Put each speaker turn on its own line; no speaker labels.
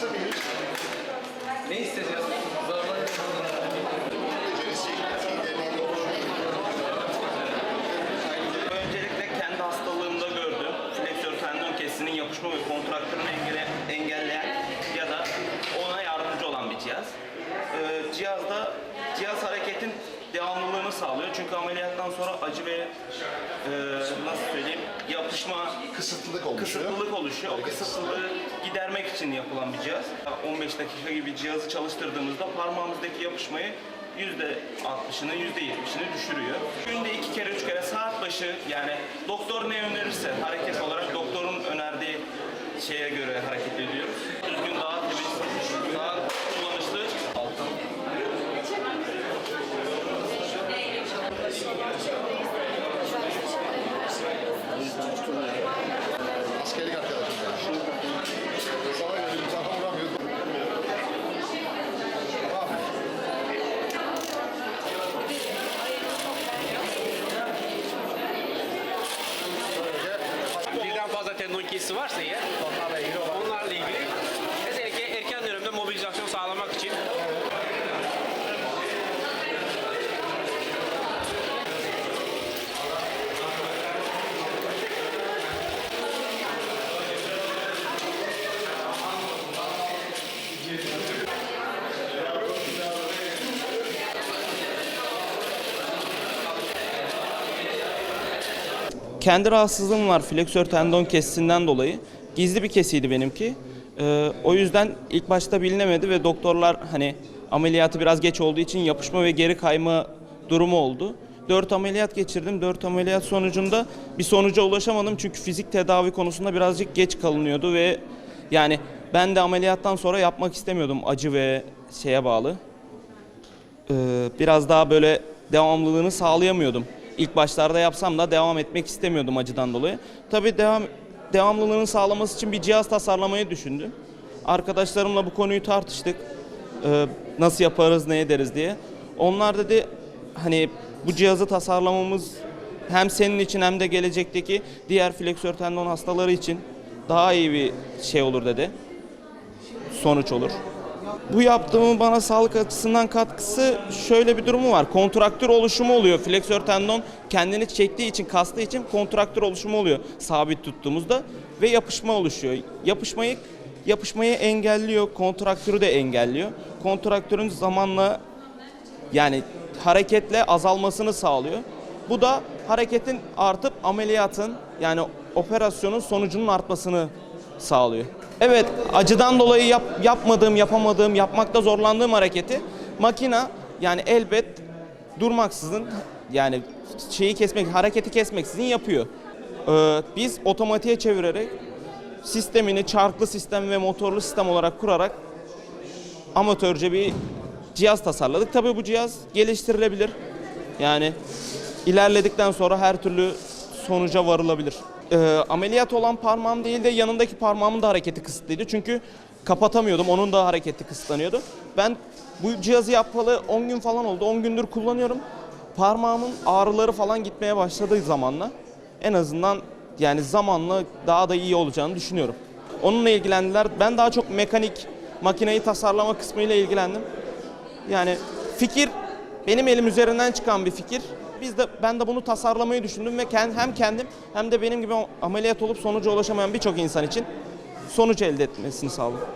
Ne hissediyorsun? Zorlanıyor
Öncelikle kendi hastalığımda gördüm. Fleksör tendon kesinin yapışma ve kontraktörünü engelle, engelleyen ya da ona yardımcı olan bir cihaz. Ee, cihazda cihaz hareketin devamlılığını sağlıyor. Çünkü ameliyattan sonra acı ve e, nasıl söyleyeyim yapışma
Kısıtlılık oluşuyor.
kısıtlılık oluşuyor. O kısıtlılığı gidermek için yapılan bir cihaz. 15 dakika gibi cihazı çalıştırdığımızda parmağımızdaki yapışmayı %60'ını %70'ini düşürüyor. Günde iki kere üç kere saat başı yani doktor ne önerirse hareket olarak doktorun önerdiği şeye göre hareket ediyoruz.
затягнутість ваша є?
Kendi rahatsızlığım var fleksör tendon kesisinden dolayı. Gizli bir kesiydi benimki. Ee, o yüzden ilk başta bilinemedi ve doktorlar hani ameliyatı biraz geç olduğu için yapışma ve geri kayma durumu oldu. 4 ameliyat geçirdim. 4 ameliyat sonucunda bir sonuca ulaşamadım çünkü fizik tedavi konusunda birazcık geç kalınıyordu ve yani ben de ameliyattan sonra yapmak istemiyordum acı ve şeye bağlı. Ee, biraz daha böyle devamlılığını sağlayamıyordum. İlk başlarda yapsam da devam etmek istemiyordum acıdan dolayı. Tabii devam devamlılığını sağlaması için bir cihaz tasarlamayı düşündüm. Arkadaşlarımla bu konuyu tartıştık. Ee, nasıl yaparız, ne ederiz diye. Onlar dedi hani bu cihazı tasarlamamız hem senin için hem de gelecekteki diğer fleksör tendon hastaları için daha iyi bir şey olur dedi. Sonuç olur. Bu yaptığımın bana sağlık açısından katkısı şöyle bir durumu var. Kontraktür oluşumu oluyor. Fleksör tendon kendini çektiği için, kastığı için kontraktür oluşumu oluyor sabit tuttuğumuzda ve yapışma oluşuyor. Yapışmayı yapışmayı engelliyor, kontraktürü de engelliyor. Kontraktürün zamanla yani hareketle azalmasını sağlıyor. Bu da hareketin artıp ameliyatın yani operasyonun sonucunun artmasını sağlıyor. Evet, acıdan dolayı yap, yapmadığım, yapamadığım, yapmakta zorlandığım hareketi makina yani elbet durmaksızın yani şeyi kesmek, hareketi kesmeksizin yapıyor. Ee, biz otomatiğe çevirerek sistemini çarklı sistem ve motorlu sistem olarak kurarak amatörce bir cihaz tasarladık. Tabii bu cihaz geliştirilebilir. Yani ilerledikten sonra her türlü sonuca varılabilir. Ee, ameliyat olan parmağım değil de yanındaki parmağımın da hareketi kısıtlıydı. Çünkü kapatamıyordum. Onun da hareketi kısıtlanıyordu. Ben bu cihazı yapalı 10 gün falan oldu. 10 gündür kullanıyorum. Parmağımın ağrıları falan gitmeye başladığı zamanla en azından yani zamanla daha da iyi olacağını düşünüyorum. Onunla ilgilendiler. Ben daha çok mekanik makineyi tasarlama kısmıyla ilgilendim. Yani fikir benim elim üzerinden çıkan bir fikir. Biz de ben de bunu tasarlamayı düşündüm ve kend- hem kendim hem de benim gibi ameliyat olup sonuca ulaşamayan birçok insan için sonuç elde etmesini sağladım.